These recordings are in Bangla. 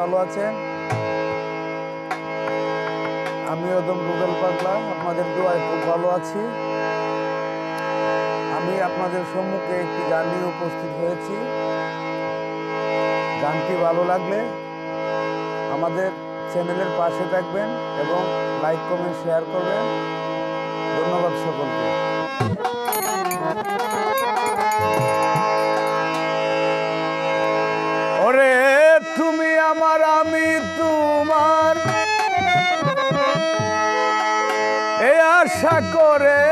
ভালো আছেন? আমি একদম রুবেল পাগলা, আপনাদের দোয়ায় খুব ভালো আছি। আমি আপনাদের সম্মুখে একটি গান নিয়ে উপস্থিত হয়েছি। গানটি ভালো লাগলে আমাদের চ্যানেলের পাশে থাকবেন এবং লাইক, কমেন্ট, শেয়ার করবেন। ধন্যবাদ সকলকে। ওরে তুমি আমার আমি তোমার। এ আশা করে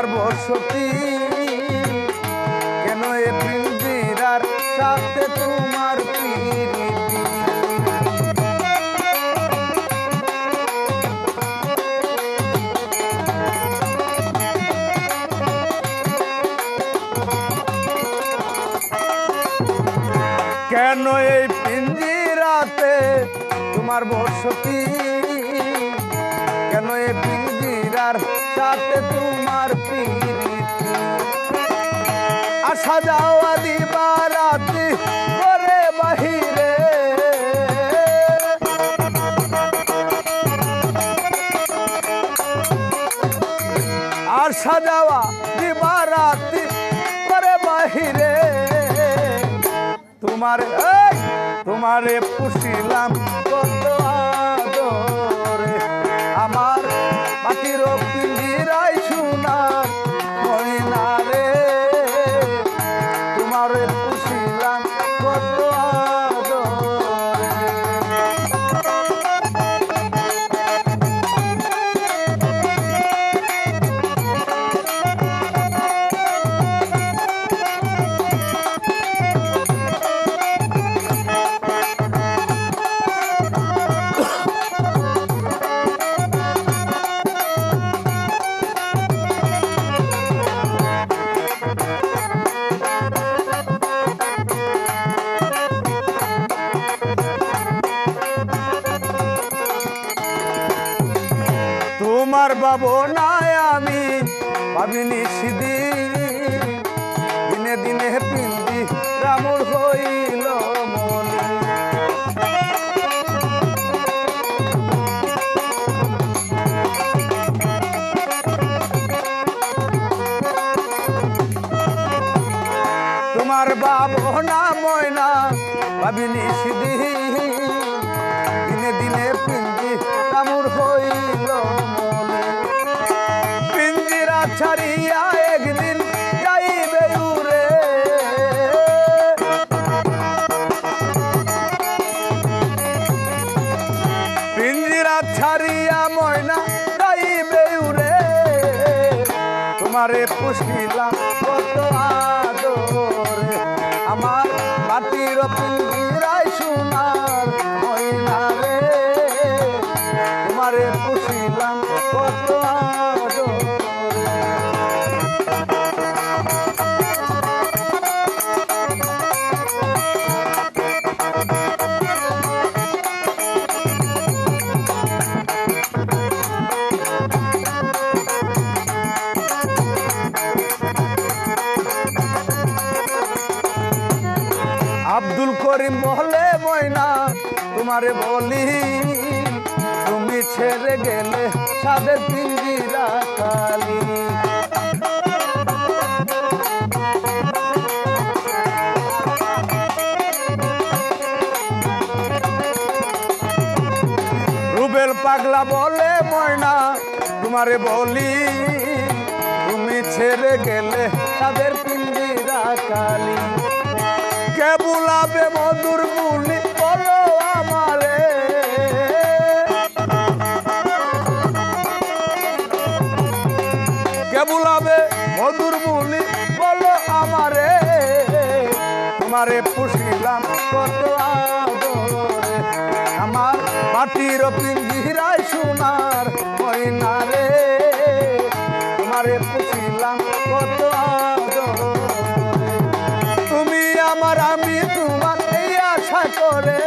তোমার বসতি কেন এই পিঞ্জিরার সাথে তোমার কেন এই পিঞ্জিরাতে তোমার বসতি? কেন এই পিঞ্জিরার সাথে তোমার আসা যাওয়া দিবা করে বাহিরে। আসা যাওয়া করে বাহিরে। তোমার তোমারে পুষিলাম কত আদরে। আমার মাটির তোমারে তোমার বাবু নাই আমি। ভাবিনি সিদিন, দিনে দিনে পিন্দি রামুর হইল মনে। তোমার বাবু না ময়না, ভাবিনি সিদিন, দিনে দিনে পিঞ্জি ছাড়িয়া একদিন যাইবে উড়ে। পিঞ্জিরা ছাড়িয়া ময়না যাইবে উড়ে। তোমারে পুষিলাম কত আদরে। আমার মাটির পিঞ্জিরাই সোনার ময়না রে। তোমারে পুষিলাম কত আদরে। আব্দুল করিম বলে ময়না, তোমারে বলি, তুমি ছেড়ে গেলে সাদের পিঞ্জিরা কালি রুবেল পাগলা বলে ময়না, তোমারে বলি, তুমি ছেড়ে গেলে সাদের পিঞ্জিরা রাখালি কে বুলাবে মধুর বুলি বলো আমারে। কে বুলাবে মধুর বুলি বলো আমারে। তোমারে পুষিলাম কত আমার মাটির পিঞ্জিরায় সোনার ময়না রে। তোমারে পুষিলাম করে